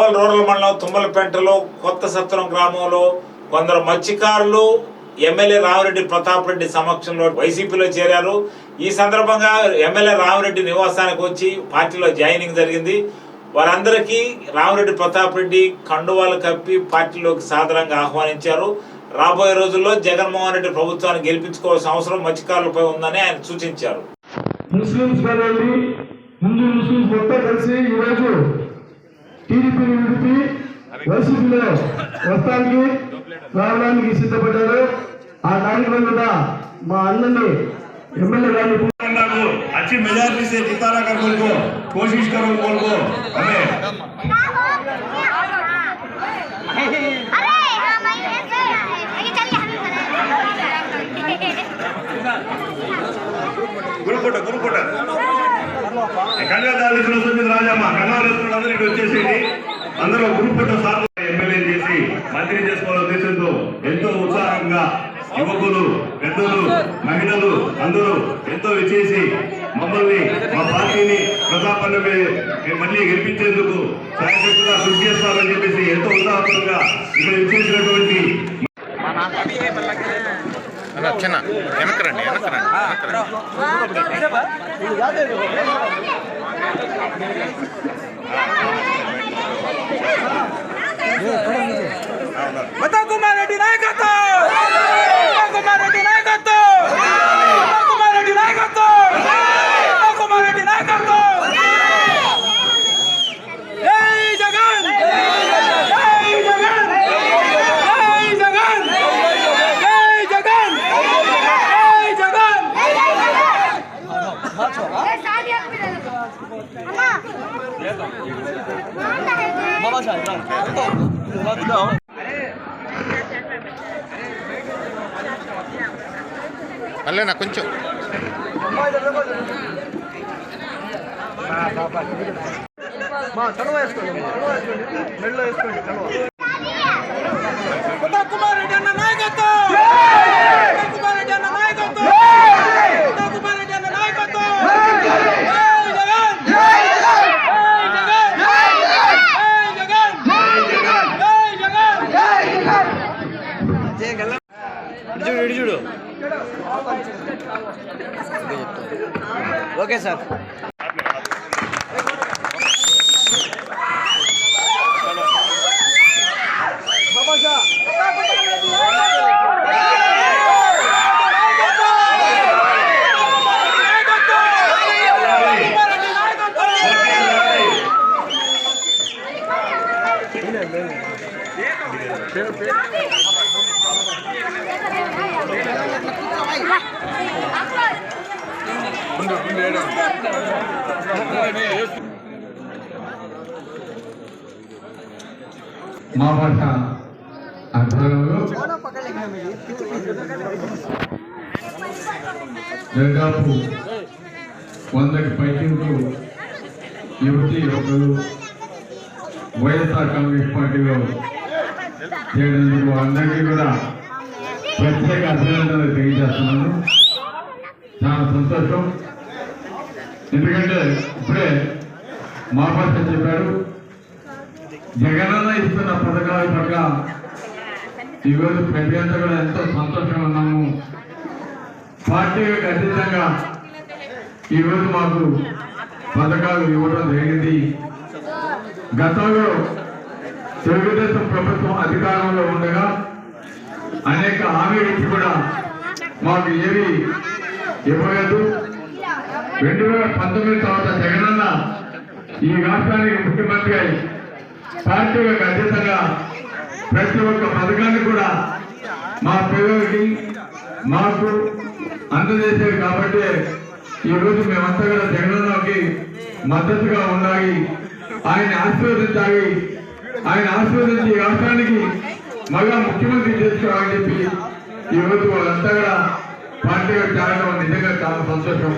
కావల్ rural మండలం తుమ్మలపేటలో కొత్త సత్రం గ్రామంలో కొందరు మత్స్యకారులు ఎమ్మెల్యే రామిరెడ్డి ప్రతాప్ రెడ్డి సమక్షంలో వైసీపీలో చేరారు. ఈ సందర్భంగా ఎమ్మెల్యే రామిరెడ్డి నివాసానికి వచ్చి పార్టీలో జాయినింగ్ జరిగింది. వారందరికీ రామిరెడ్డి ప్రతాప్ రెడ్డి కండువాలు కప్పి పార్టీలోకి సాధారణంగా ఆహ్వానించారు. రాబోయే రోజుల్లో జగన్మోహన్ రెడ్డి ప్రభుత్వాన్ని గెలిపించుకోవాల్సిన అవసరం మత్స్యకారులపై ఉందని ఆయన సూచించారు. ముస్లింస్ కలిసి ఈరోజు టీడీపీని విడిపి వైసీపీలో వస్తానికి రావడానికి సిద్ధపడ్డారు ఆ కార్యక్రమం మీద మా అన్నని ఎమ్మెల్యే గారిని को अच्छी मेजोरिटी से जिताना कर उनको कोशिश करो उनको हमें अरे हाँ भाई ऐसे కన్యాదారు వస్తుంది రాజమ్మ కన్నాలు అందరూ ఇటు వచ్చేసేయండి అందరూ సార్ ఎమ్మెల్యే చేసి మంత్రి చేసుకోవాలని ఉద్దేశంతో ఎంతో ఉత్సాహంగా యువకులు పెద్దలు మహిళలు అందరూ ఎంతో ఇచ్చేసి మమ్మల్ని మా పార్టీని ప్రతాపన్న మళ్ళీ గెలిపించేందుకు సాయశక్తిగా కృషి చేస్తారని చెప్పేసి ఎంతో ఉత్సాహంగా ఇక్కడ విచ్చేసినటువంటి చిన్న వెనకరండి వెనకరండి వెనకరండి. కుమార్ రెడ్డి నాయకత్వం! కుమార్ రెడ్డి నాయకత్వం! మళ్ళీ కొంచెం? కుమార్ రెడ్డి అన్న నాయకత్వం! కుమార్ రెడ్డి అన్న నాయకత్వం! జై జగన్! జై జగన్! జై జగన్! చూడు. Okay sir. మా భాష దాదాపు వందకి పైకింపు యువతి యువకులు వైఎస్ఆర్ కాంగ్రెస్ పార్టీలో చేరినందుకు అందరికీ కూడా ప్రత్యేక అభినందనలు తెలియజేస్తున్నాను. చాలా సంతోషం. ఎందుకంటే ఇప్పుడే మా భాష చెప్పారు. జగనన్న ఇస్తున్న పథకాల పట్ల ఈరోజు ప్రతి అంతా కూడా ఎంతో సంతోషంగా ఉన్నాము. పార్టీలకు అతీతంగా ఈరోజు మాకు పథకాలు ఇవ్వడం జరిగింది. గతంలో తెలుగుదేశం ప్రభుత్వం అధికారంలో ఉండగా అనేక హామీలు ఇచ్చి కూడా మాకు ఏవి ఇవ్వలేదు. రెండు వేల పంతొమ్మిది తర్వాత జగనన్న ఈ రాష్ట్రానికి ముఖ్యమంత్రి అయి పార్టీలకు అతీతంగా ప్రతి ఒక్క పథకాన్ని కూడా మా పిల్లలకి మాకు అందజేసేవి కాబట్టి ఈ మేమంతా కూడా జగనన్నకి మద్దతుగా ఉండాలి. ఆయన ఆశీర్వదించాలి. ఆయన ఆశీర్వదించి రాష్ట్రానికి మళ్ళా ముఖ్యమంత్రి చేసుకోవాలని చెప్పి ఈ వాళ్ళంతా కూడా పార్టీగా చేరడం నిజంగా చాలా సంతోషం.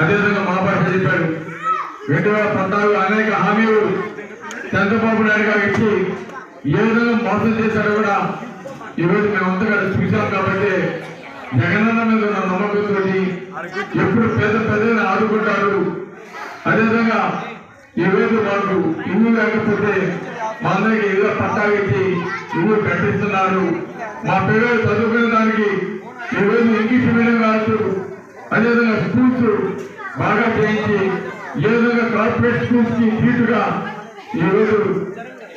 అదేవిధంగా మా భాష చెప్పాడు రెండు వేల పద్నాలుగు అనేక హామీలు చంద్రబాబు నాయుడు గారు ఇచ్చి ఏ విధంగా మోసం చేశారో కూడా ఈరోజు రోజు మేమంతా కూడా చూసాం కాబట్టి జగనన్న మీద ఉన్న నమ్మకంతో ఎప్పుడు పేద ప్రజలను ఆదుకుంటారు. అదేవిధంగా ఈరోజు వాళ్ళు ఇల్లు లేకపోతే మా అందరికి ఇల్లు పట్టాలు ఇచ్చి ఇల్లు కట్టిస్తున్నారు. మా పిల్లలు చదువుకునే దానికి ఈరోజు ఇంగ్లీష్ మీడియం కావచ్చు అదేవిధంగా స్కూల్స్ బాగా చేయించి ఏదైనా కార్పొరేట్ స్కూల్స్కి సీటుగా ఈరోజు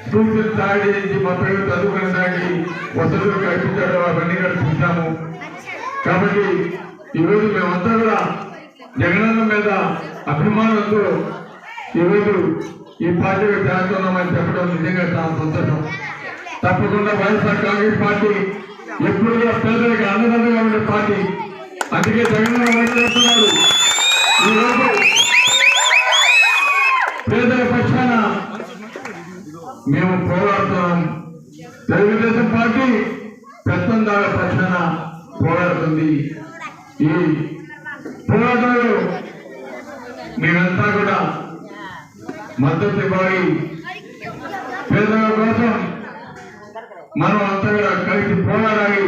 స్కూల్స్ తయారు చేయించి మా పిల్లలు చదువుకుని దానికి వసతులు కల్పించారు అవన్నీ కూడా చూసాము కాబట్టి ఈరోజు మేమంతా కూడా జగనన్న మీద అభిమానంతో ఈరోజు ఈ పార్టీకి చేస్తున్నామని చెప్పడం నిజంగా చాలా సంతోషం. తప్పకుండా వైఎస్ఆర్ కాంగ్రెస్ పార్టీ ఎప్పుడు కూడా పేదలకు అన్నదండగా ఉండే పార్టీ. అందుకే జగన్ వైపు చేస్తున్నారు ఈరోజు పేదల పక్షాన మేము పోరాడుతున్నాం తెలుగుదేశం పార్టీ పెత్తందాల పక్షాన పోరాడుతుంది. ఈ పోరాటంలో మీరంతా కూడా మద్దతు ఇవ్వాలి. పేదల కోసం మనం అంతా కూడా కలిసి పోరాడాలి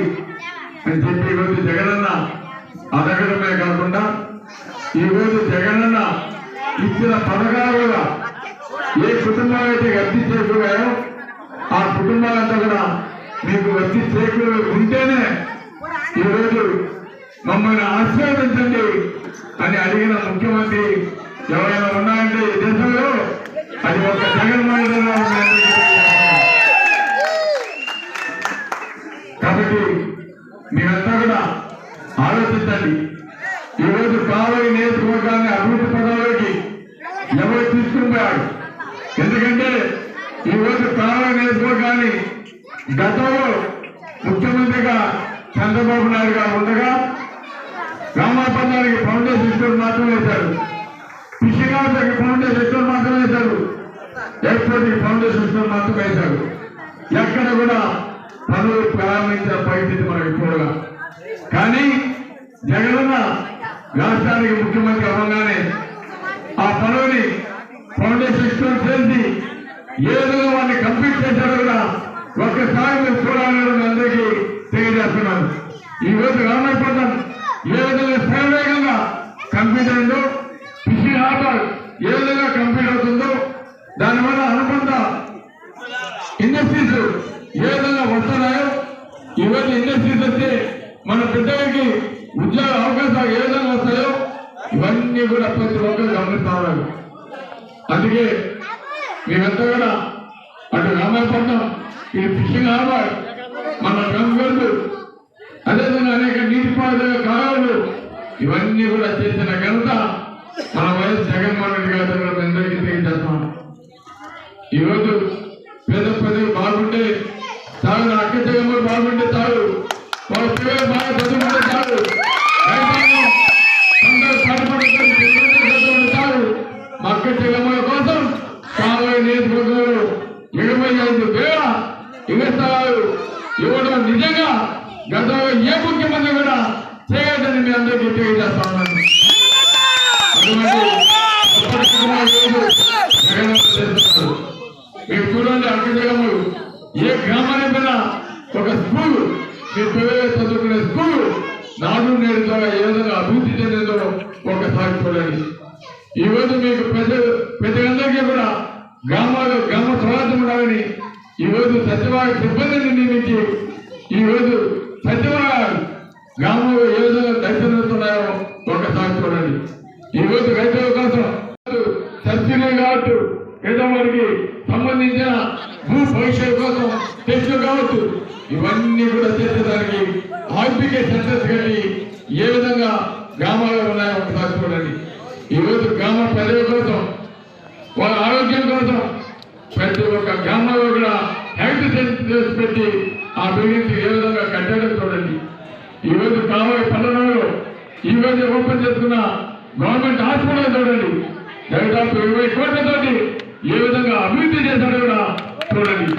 అని చెప్పి ఈరోజు జగనన్న అడగడమే కాకుండా ఈరోజు జగనన్న ఇచ్చిన పథకాలు ఏ కుటుంబాలు అయితే గట్టి చేకూరాయో ఆ కుటుంబాలంతా కూడా మీకు వచ్చి చేకూరు ఉంటేనే ఈరోజు మమ్మల్ని ఆశీర్వదించండి అని అడిగిన ముఖ్యమంత్రి ఎవరైనా ఉన్నారంటే ఈ దేశంలో అది ఒక జగన్మోహన్ కాబట్టి మీరంతా కూడా ఆలోచించండి. ఈరోజు కావలి నియోజకవర్గాన్ని అభివృద్ధి పదాలకి ఎవరు తీసుకుని పోయాడు ఎందుకంటే ఈరోజు కావలి నియోజకవర్గాన్ని గతంలో ముఖ్యమంత్రిగా చంద్రబాబు నాయుడు గారు ఉండగా గారికి ఫౌండేషన్ స్టోర్ మాత్రం వేశారు. పిషిగాకి ఫౌండేషన్ స్టోర్ మాత్రం వేశారు. ఎయిర్పోర్ట్ ఫౌండేషన్ స్టోర్ మాత్రం వేశారు. ఎక్కడ కూడా పనులు ప్రారంభించిన పరిస్థితి మనకి చూడగా కానీ జగనన్న రాష్ట్రానికి ముఖ్యమంత్రి అవ్వగానే ఆ పనుని ఫౌండేషన్ స్టోర్ చేసి ఏదో వాడిని కంప్లీట్ చేశారో కూడా ఒక్కసారి మీరు చూడాలని అందరికీ తెలియజేస్తున్నాను. ఈ రోజు రామాయపట్నం ఏ విధంగా శరవేగంగా కంప్లీట్ అయిందో ఫిషింగ్ హార్బర్ ఏ విధంగా కంప్లీట్ అవుతుందో దానివల్ల అనుబంధ ఇండస్ట్రీస్ ఏ విధంగా వస్తున్నాయో ఈరోజు ఇండస్ట్రీస్ వస్తే మన బిడ్డలకి ఉద్యోగ అవకాశాలు ఏ విధంగా వస్తాయో ఇవన్నీ కూడా ప్రతి ఒక్కరు గమనిస్తా ఉన్నారు. అందుకే మీరంతా కూడా అటు రామాయపట్నం ఈ ఫిషింగ్ హార్బర్ మన గంగోళ్ళు అదేవిధంగా అనేక నీటిపారుదల కాలాలు ఇవన్నీ కూడా చేసిన ఘనత మన వైఎస్ జగన్మోహన్ రెడ్డి గారు దగ్గర అందరికీ తెలియజేస్తున్నాం. ఈరోజు పేద ప్రజలు బాగుంటే చాలు అక్క జగన్మోహన్ బాగుంటే చాలు. కోసం కావలి నియోజకవర్గంలో ఇరవై ఐదు వేల ఇళ్ళ స్థలాలు ఇవ్వడం నిజంగా గతంలో ఏ ముఖ్యమంత్రి కూడా మీ అందరికీ తెలియజేస్తా ఉన్నాను అటువంటి అప్పటికన్నా లేదు జగన్ చేస్తున్నారు మీరు చూడండి అక్కడము ఏ గ్రామానికి పోయినా ఒక స్కూల్ మీ పిల్లలు చదువుకునే స్కూల్ నాడు నేడు ద్వారా ఏ విధంగా అభివృద్ధి చెందిందో ఒకసారి చూడండి ఈ రోజు మీకు ప్రజ ప్రజలందరికీ కూడా గ్రామాలు గ్రామ స్వరాజ్యం ఉండాలని ఈ రోజు సచివాలయ సిబ్బందిని నియమించి ఈరోజు రోజు గ్రామంలో ఏ విధంగా దర్శనమిస్తున్నాయో ఒకసారి చూడండి. ఈరోజు రైతుల కోసం సబ్సిడీ కావచ్చు ఏదో మనకి సంబంధించిన భూ పరీక్షల కోసం టెస్టులు కావచ్చు. ఇవన్నీ కూడా చేసేదానికి ఆర్బికే సెంటర్స్ కట్టి ఏ విధంగా గ్రామాల్లో ఉన్నాయో ఒకసారి చూడండి. ఈరోజు గ్రామ ప్రజల కోసం వాళ్ళ ఆరోగ్యం కోసం ప్రతి ఒక్క గ్రామంలో కూడా చేసి పెట్టి ఆ బిల్డింగ్స్ ఏ విధంగా కట్టాడో చూడండి. ఈరోజు రోజు కావాలి పల్లెలలో ఈ రోజు ఓపెన్ చేసుకున్న గవర్నమెంట్ హాస్పిటల్ చూడండి. దాదాపు ఇరవై కోట్లతోటి ఏ విధంగా అభివృద్ధి చేశాడో కూడా చూడండి.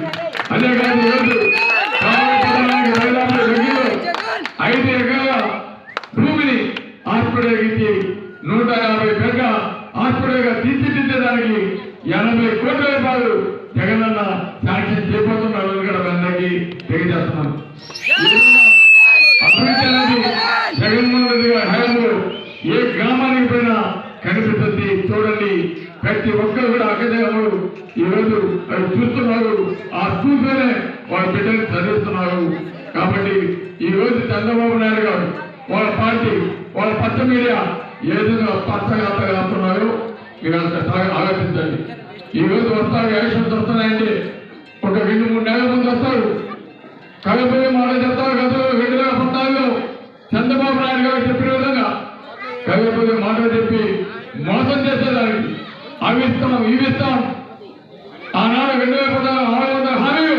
ఏ గ్రామానికి పోయినా కనిపిస్తుంది చూడండి ప్రతి ఒక్కరు కూడా అక్కదేవారు ఈరోజు అవి చూస్తున్నారు. ఆ చూస్తేనే వాళ్ళ బిడ్డలు చదివిస్తున్నారు. కాబట్టి ఈ రోజు చంద్రబాబు నాయుడు గారు వాళ్ళ పార్టీ వాళ్ళ పచ్చ మీడియా ఏదో పచ్చగాతగా అంటున్నారో మీరు అంత ఆలోచించండి. ఈ రోజు వస్తారు ఎలక్షన్స్ వస్తున్నాయంటే ఒక రెండు మూడు నెలల ముందు వస్తారు. కలపై మాట చెప్తారు కదా రెండు వేల పద్నాలుగులో చంద్రబాబు నాయుడు గారు చెప్పిన విధంగా కలపై మాటలు చెప్పి మోసం చేసేదానికి ఇస్తున్నాం ఇస్తాం ఇవి ఇస్తాం ఆనాడు రెండు వేల పదహారు ఆరు వందల హామీలు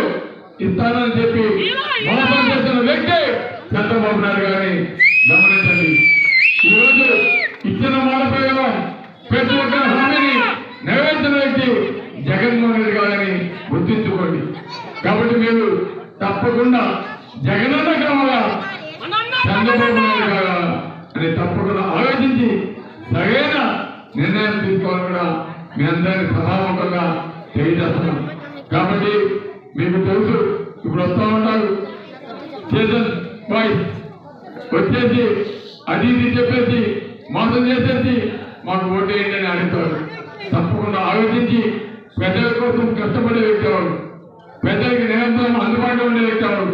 ఇస్తానని చెప్పి మోసం చేసిన వ్యక్తి చంద్రబాబు నాయుడు గారిని గమనించండి. ఈరోజు ఇచ్చిన మాట ప్రయోగం ప్రతి ఒక్క హామీని నెరవేర్చిన వ్యక్తి జగన్మోహన్ రెడ్డి గారిని గుర్తించుకోండి. కాబట్టి మీరు తప్పకుండా జగనన్న కావాలా చంద్రబాబు నాయుడు గారా అని తప్పకుండా ఆలోచించి సరైన నిర్ణయం తీసుకోవాలని కూడా మీ అందరినీ సభాముఖంగా తెలియజేస్తున్నాం కాబట్టి మీకు తెలుసు ఇప్పుడు వస్తూ ఉంటారు. చేతన్ బాయ్స్ వచ్చేసి అది ఇది చెప్పేసి మోసం చేసేసి మాకు ఓటు వేయండి అని అడుగుతారు. తప్పకుండా ఆలోచించి పెద్దల కోసం కష్టపడే వ్యక్తి వాడు ప్రజలకి నిరంతరం అందుబాటులో ఉండే వ్యక్తి వాడు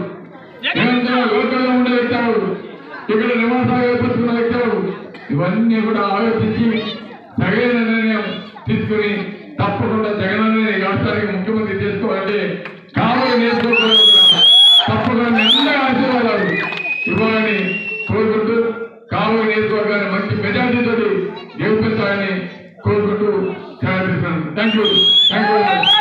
నిరంతరం లోకల్లో ఉండే వ్యక్తి వాడు ఇక్కడ నివాసాలు ఏర్పరచుకున్న వ్యక్తి వాడు ఇవన్నీ కూడా ఆలోచించి సరైన నిర్ణయం తీసుకుని తప్పకుండా జగనన్న రాష్ట్రానికి ముఖ్యమంత్రి చేసుకోవాలంటే కావాలి నేర్చుకోవాలి